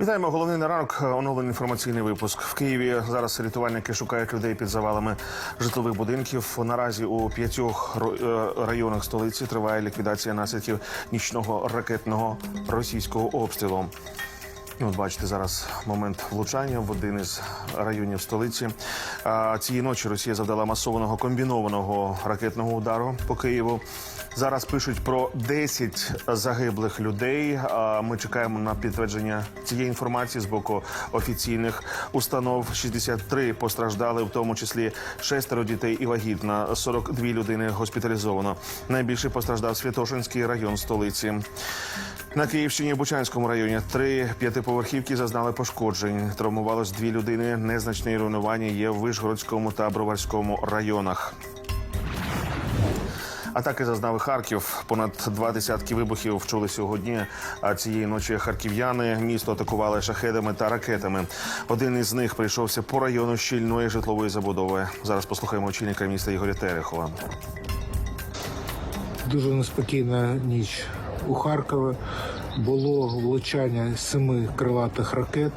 Вітаємо. Головний на ранок. Оновлений інформаційний випуск в Києві. Зараз рятувальники шукають людей під завалами житлових будинків. Наразі у п'ятьох е, районах столиці триває ліквідація наслідків нічного ракетного російського обстрілу. От бачите зараз момент влучання в один із районів столиці. Цієї ночі Росія завдала масованого комбінованого ракетного удару по Києву. Зараз пишуть про 10 загиблих людей. Ми чекаємо на підтвердження цієї інформації з боку офіційних установ. 63 постраждали, в тому числі шестеро дітей і вагітна. 42 людини госпіталізовано. Найбільше постраждав Святошинський район столиці. На Київщині в Бучанському районі три п'ятиповерхівки зазнали пошкоджень. Травмувалось дві людини. Незначне руйнування є в Вишгородському та Броварському районах. Атаки зазнав і Харків. Понад два десятки вибухів вчули сьогодні. А цієї ночі харків'яни місто атакували шахедами та ракетами. Один із них прийшовся по району щільної житлової забудови. Зараз послухаємо очільника міста Ігоря Терехова. Дуже неспокійна ніч у Харкові. Було влучання семи крилатих ракет.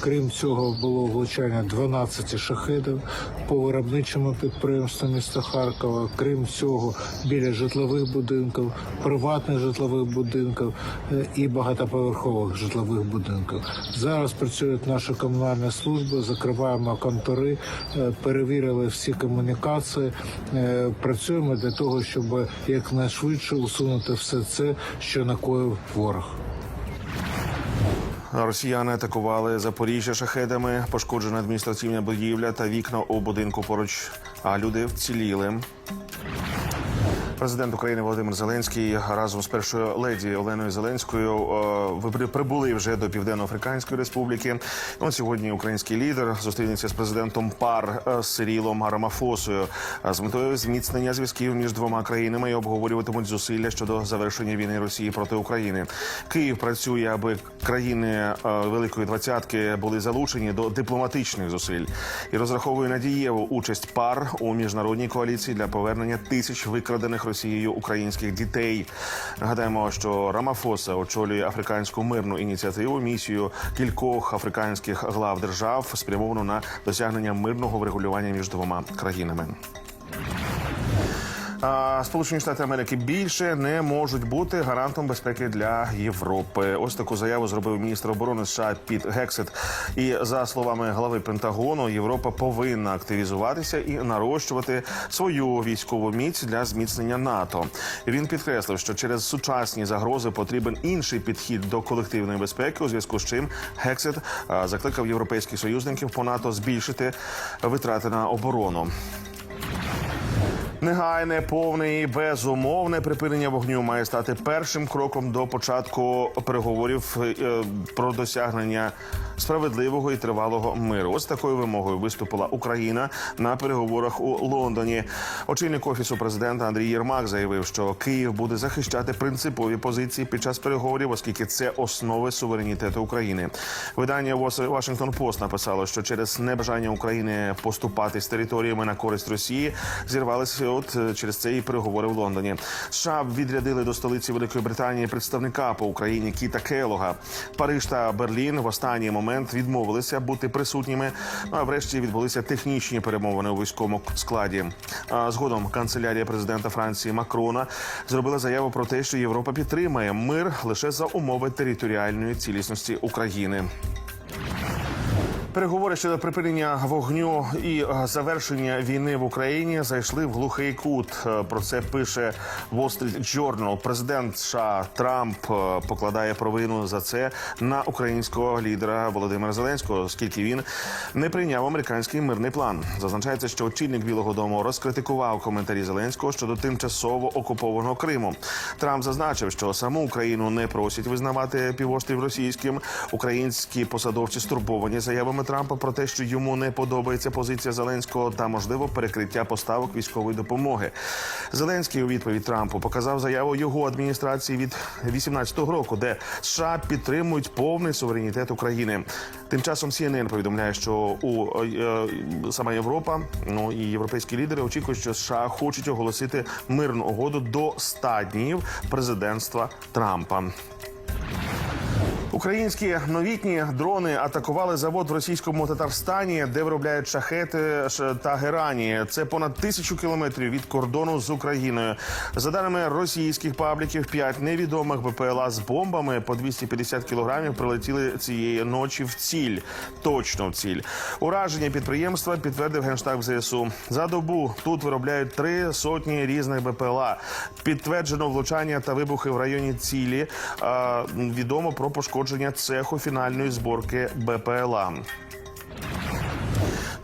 Крім цього, було влучання 12 шахедів по виробничому підприємству міста Харкова. Крім цього, біля житлових будинків, приватних житлових будинків е, і багатоповерхових житлових будинків. Зараз працюють наші комунальні служби, закриваємо контори, е, перевірили всі комунікації. е, Працюємо для того, щоб якнайшвидше усунути все це, що накоїв ворог. Росіяни атакували Запоріжжя шахедами, пошкоджена адміністративна будівля та вікна у будинку поруч. А люди вціліли. Президент України Володимир Зеленський разом з першою леді Оленою Зеленською е, ви прибули вже до Південно-Африканської Республіки. От сьогодні український лідер зустрінеться з президентом ПАР е, Сирілом Рамафосою е, з метою зміцнення зв'язків між двома країнами і обговорюватимуть зусилля щодо завершення війни Росії проти України. Київ працює, аби країни е, Великої Двадцятки були залучені до дипломатичних зусиль і розраховує на дієву участь пар у міжнародній коаліції для повернення тисяч викрадених Росією українських дітей. Нагадаємо, що Рамафоса очолює африканську мирну ініціативу місію кількох африканських глав держав, спрямовану на досягнення мирного врегулювання між двома країнами. Сполучені Штати Америки більше не можуть бути гарантом безпеки для Європи. Ось таку заяву зробив міністр оборони США Піт Гексет. І за словами глави Пентагону, Європа повинна активізуватися і нарощувати свою військову міць для зміцнення НАТО. Він підкреслив, що через сучасні загрози потрібен інший підхід до колективної безпеки. У зв'язку з чим Гексет закликав європейських союзників по НАТО збільшити витрати на оборону. Негайне, повне і безумовне припинення вогню має стати першим кроком до початку переговорів е, про досягнення справедливого і тривалого миру. Ось такою вимогою виступила Україна на переговорах у Лондоні. Очільник офісу президента Андрій Єрмак заявив, що Київ буде захищати принципові позиції під час переговорів, оскільки це основи суверенітету України. Видання Washington Post написало, що через небажання України поступати з територіями на користь Росії зірвалися. От е, через це і переговори в Лондоні. США відрядили до столиці Великої Британії представника по Україні Кіта Келога. Париж та Берлін в останній момент відмовилися бути присутніми. Ну а врешті відбулися технічні перемовини у військовому складі. Згодом канцелярія президента Франції Макрона зробила заяву про те, що Європа підтримає мир лише за умови територіальної цілісності України. Переговори щодо припинення вогню і е, завершення війни в Україні зайшли в глухий кут. Е, Про це пише Wall Street Journal. Президент США Трамп е, покладає провину за це на українського лідера Володимира Зеленського, оскільки він не прийняв американський мирний план. Зазначається, що очільник Білого Дому розкритикував коментарі Зеленського щодо тимчасово окупованого Криму. Трамп зазначив, що саму Україну не просять визнавати півострів російським. Українські посадовці стурбовані заявами Трампа про те, що йому не подобається позиція Зеленського та можливо перекриття поставок військової допомоги. Зеленський у відповідь Трампу показав заяву його адміністрації від 18-го року, де США підтримують повний суверенітет України. Тим часом CNN повідомляє, що у е, е, сама Європа, ну і європейські лідери очікують, що США хочуть оголосити мирну угоду до 100 днів президентства Трампа. Українські новітні дрони атакували завод в російському Татарстані, де виробляють шахети та герані. Це понад тисячу кілометрів від кордону з Україною. За даними російських пабліків, п'ять невідомих БПЛА з бомбами по 250 кілограмів прилетіли цієї ночі в ціль. Точно в ціль. Ураження підприємства підтвердив генштаб ЗСУ. За добу тут виробляють три сотні різних БПЛА. Підтверджено влучання та вибухи в районі цілі. Відомо про пошкодження цеху фінальної зборки БПЛА.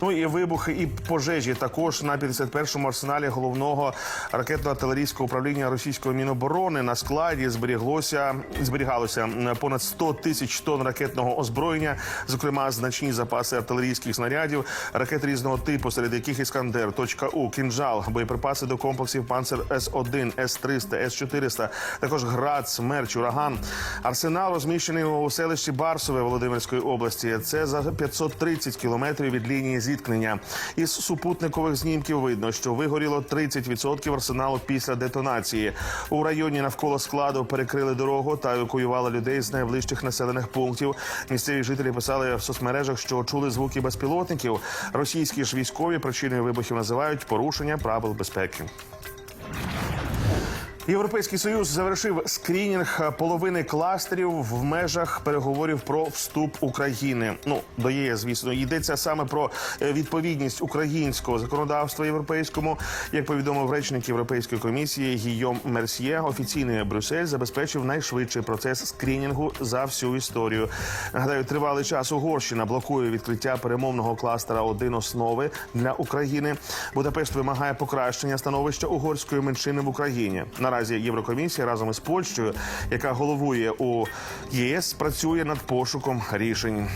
Ну і вибухи і пожежі також на 51-му арсеналі головного ракетно-артилерійського управління російської міноборони на складі зберіглося зберігалося понад 100 тисяч тонн ракетного озброєння, зокрема значні запаси артилерійських снарядів, ракет різного типу, серед яких іскандер, точка У, кінжал, боєприпаси до комплексів Панцер С 1 С 300 С 400 також град, смерч, ураган. Арсенал розміщений у селищі Барсове Володимирської області. Це за 530 кілометрів від лінії зіткнення. Із супутникових знімків видно, що вигоріло 30% арсеналу після детонації. У районі навколо складу перекрили дорогу та евакуювали людей з найближчих населених пунктів. Місцеві жителі писали в соцмережах, що чули звуки безпілотників. Російські ж військові причиною вибухів називають порушення правил безпеки. Європейський союз завершив скрінінг половини кластерів в межах переговорів про вступ України. Ну до ЄС, звісно, йдеться саме про е, відповідність українського законодавства європейському. Як повідомив речник Європейської комісії Гійом Мерсьє, офіційний Брюссель забезпечив найшвидший процес скрінінгу за всю історію. Нагадаю, тривалий час Угорщина блокує відкриття перемовного кластера один основи для України. Будапешт вимагає покращення становища угорської меншини в Україні. Наразі Єврокомісія разом із Польщею, яка головує у ЄС, працює над пошуком рішень.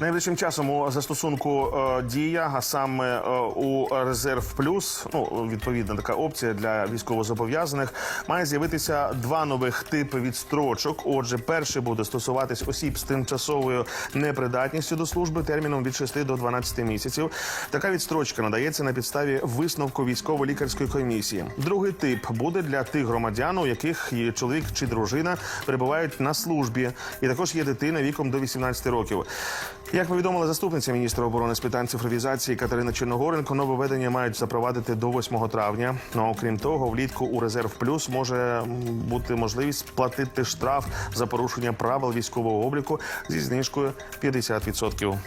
Найближчим часом у застосунку е, дія, а саме е, у резерв плюс, ну відповідна така опція для військовозобов'язаних, має з'явитися два нових типи відстрочок. Отже, перший буде стосуватись осіб з тимчасовою непридатністю до служби терміном від 6 до 12 місяців. Така відстрочка надається на підставі висновку військово-лікарської комісії. Другий тип буде для тих громадян, у яких є чоловік чи дружина перебувають на службі, і також є дитина віком до 18 років. Як повідомила заступниця міністра оборони з питань цифровізації Катерина Чорногоренко, нововведення мають запровадити до 8 травня. Ну окрім того, влітку у резерв плюс може бути можливість платити штраф за порушення правил військового обліку зі знижкою 50%.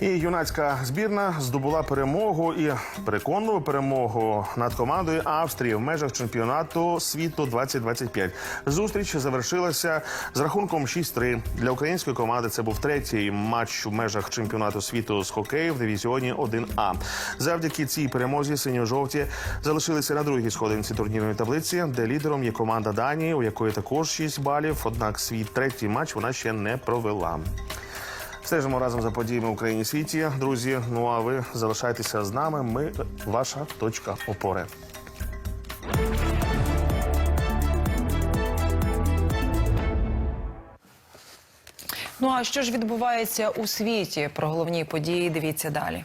І юнацька збірна здобула перемогу і переконливу перемогу над командою Австрії в межах чемпіонату світу 2025. Зустріч завершилася з рахунком 6-3. Для української команди це був третій матч в межах чемпіонату світу з хокею в дивізіоні 1А. Завдяки цій перемозі синьо-жовті залишилися на другій сходинці турнірної таблиці, де лідером є команда Данії, у якої також 6 балів. Однак свій третій матч вона ще не провела. Стежимо разом за подіями в Україні світі. Друзі, ну а ви залишайтеся з нами. Ми ваша точка опори. Ну а що ж відбувається у світі? Про головні події дивіться далі.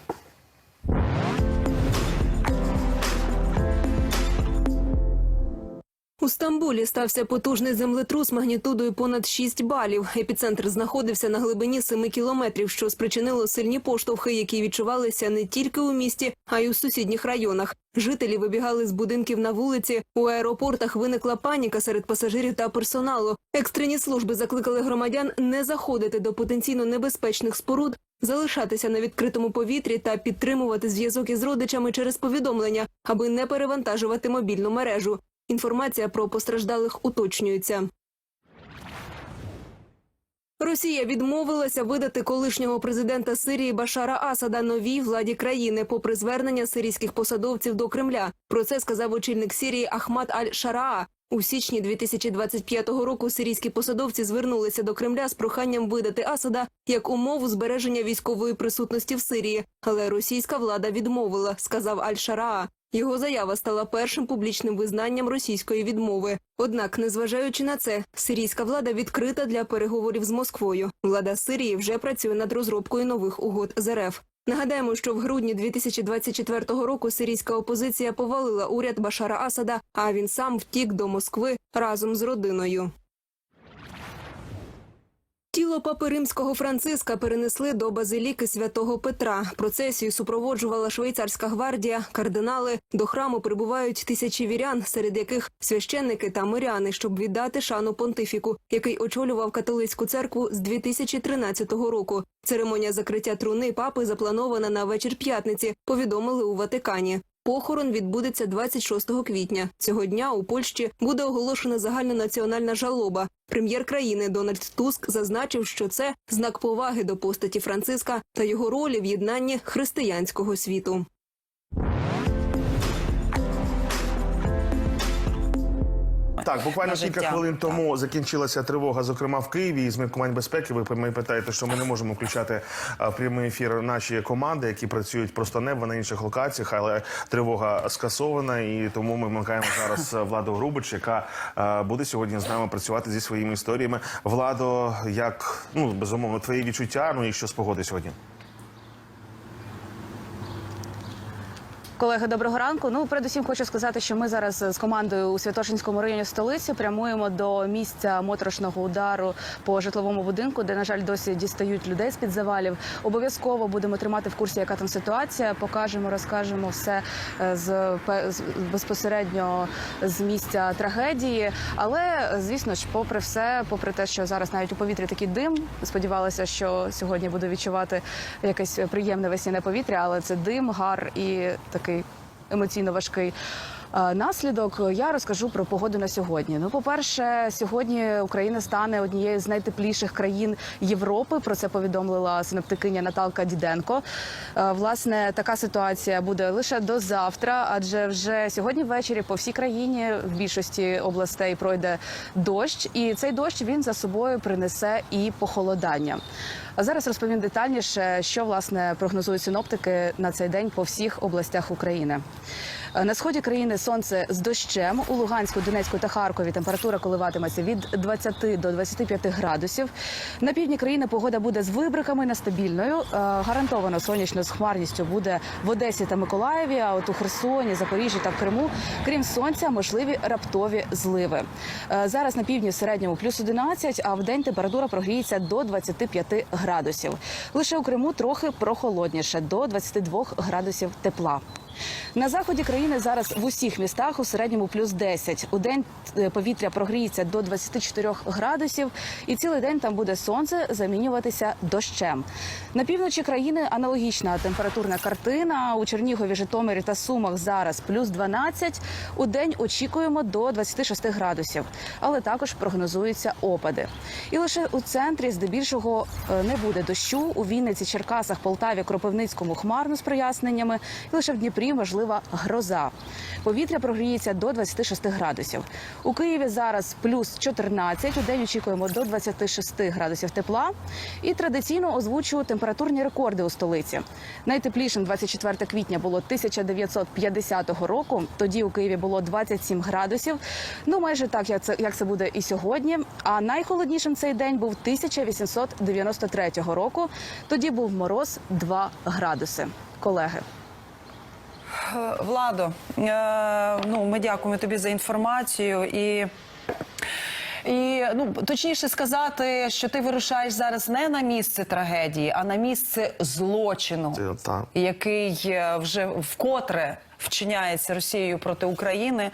У Стамбулі стався потужний землетрус магнітудою понад 6 балів. Епіцентр знаходився на глибині 7 кілометрів, що спричинило сильні поштовхи, які відчувалися не тільки у місті, а й у сусідніх районах. Жителі вибігали з будинків на вулиці. У аеропортах виникла паніка серед пасажирів та персоналу. Екстрені служби закликали громадян не заходити до потенційно небезпечних споруд, залишатися на відкритому повітрі та підтримувати зв'язок із родичами через повідомлення, аби не перевантажувати мобільну мережу. Інформація про постраждалих уточнюється. Росія відмовилася видати колишнього президента Сирії Башара Асада новій владі країни, попри звернення сирійських посадовців до Кремля. Про це сказав очільник Сирії Ахмад Аль-Шараа. У січні 2025 року сирійські посадовці звернулися до Кремля з проханням видати Асада як умову збереження військової присутності в Сирії, але російська влада відмовила, сказав Аль-Шараа. Його заява стала першим публічним визнанням російської відмови. Однак, незважаючи на це, сирійська влада відкрита для переговорів з Москвою. Влада Сирії вже працює над розробкою нових угод з РФ. Нагадаємо, що в грудні 2024 року сирійська опозиція повалила уряд Башара Асада, а він сам втік до Москви разом з родиною. Тіло папи римського Франциска перенесли до базиліки святого Петра. Процесію супроводжувала швейцарська гвардія. Кардинали до храму прибувають тисячі вірян, серед яких священники та миряни, щоб віддати шану понтифіку, який очолював католицьку церкву з 2013 року. Церемонія закриття труни папи запланована на вечір п'ятниці. Повідомили у Ватикані. Похорон відбудеться 26 квітня. Цього дня у Польщі буде оголошена загальнонаціональна жалоба. Прем'єр країни Дональд Туск зазначив, що це знак поваги до постаті Франциска та його ролі в єднанні християнського світу. Так, буквально на кілька життя. хвилин тому закінчилася тривога, зокрема в Києві. І з міркувань безпеки ви мене питаєте, що ми не можемо включати а, прямий ефір наші команди, які працюють просто небо на інших локаціях, але тривога скасована. І тому ми вмикаємо зараз Владу Грубич, яка буде сьогодні з нами працювати зі своїми історіями. Владо, як ну безумовно, твої відчуття? Ну і що з погоди сьогодні? Колеги, доброго ранку. Ну, передусім хочу сказати, що ми зараз з командою у Святошинському районі столиці прямуємо до місця моторошного удару по житловому будинку, де, на жаль, досі дістають людей з під завалів. Обов'язково будемо тримати в курсі, яка там ситуація. Покажемо, розкажемо все е, з, безпосередньо з місця трагедії. Але звісно ж, попри все, попри те, що зараз навіть у повітрі такий дим, сподівалася, що сьогодні буду відчувати якесь приємне весняне повітря, але це дим, гар і такий емоційно важкий. е, Наслідок я розкажу про погоду на сьогодні. Ну, по-перше, сьогодні Україна стане однією з найтепліших країн Європи. Про це повідомила синоптикиня Наталка Діденко. Е, Власне, така ситуація буде лише до завтра, адже вже сьогодні ввечері по всій країні в більшості областей пройде дощ, і цей дощ він за собою принесе і похолодання. А зараз розповім детальніше, що власне прогнозують синоптики на цей день по всіх областях України. На сході країни сонце з дощем. У Луганську, Донецьку та Харкові температура коливатиметься від 20 до 25 градусів. На півдні країни погода буде з вибриками нестабільною. Е, Гарантовано сонячно з хмарністю буде в Одесі та Миколаєві. А от у Херсоні, Запоріжжі та в Криму, крім сонця, можливі раптові зливи. Е, Зараз на півдні середньому плюс 11, а в день температура прогріється до 25 градусів. Лише у Криму трохи прохолодніше до 22 градусів тепла. На заході країни зараз в усіх містах у середньому плюс 10. У день е, повітря прогріється до 24 градусів, і цілий день там буде сонце замінюватися дощем. На півночі країни аналогічна температурна картина. У Чернігові, Житомирі та Сумах зараз плюс 12. У день очікуємо до 26 градусів, але також прогнозуються опади. І лише у центрі здебільшого е, не буде дощу. У Вінниці, Черкасах, Полтаві, Кропивницькому хмарно з проясненнями. І лише в Дніпрі можлива гроза. Повітря прогріється до 26 градусів. У Києві зараз плюс 14. У день очікуємо до 26 градусів тепла. І традиційно озвучу температурні рекорди у столиці. Найтеплішим 24 квітня було 1950 року. Тоді у Києві було 27 градусів. Ну майже так, як це як це буде і сьогодні. А найхолоднішим цей день був 1893 року. Тоді був мороз 2 градуси. Колеги. Владо, е, ну ми дякуємо тобі за інформацію і. І ну точніше сказати, що ти вирушаєш зараз не на місце трагедії, а на місце злочину, який е, вже вкотре вчиняється Росією проти України.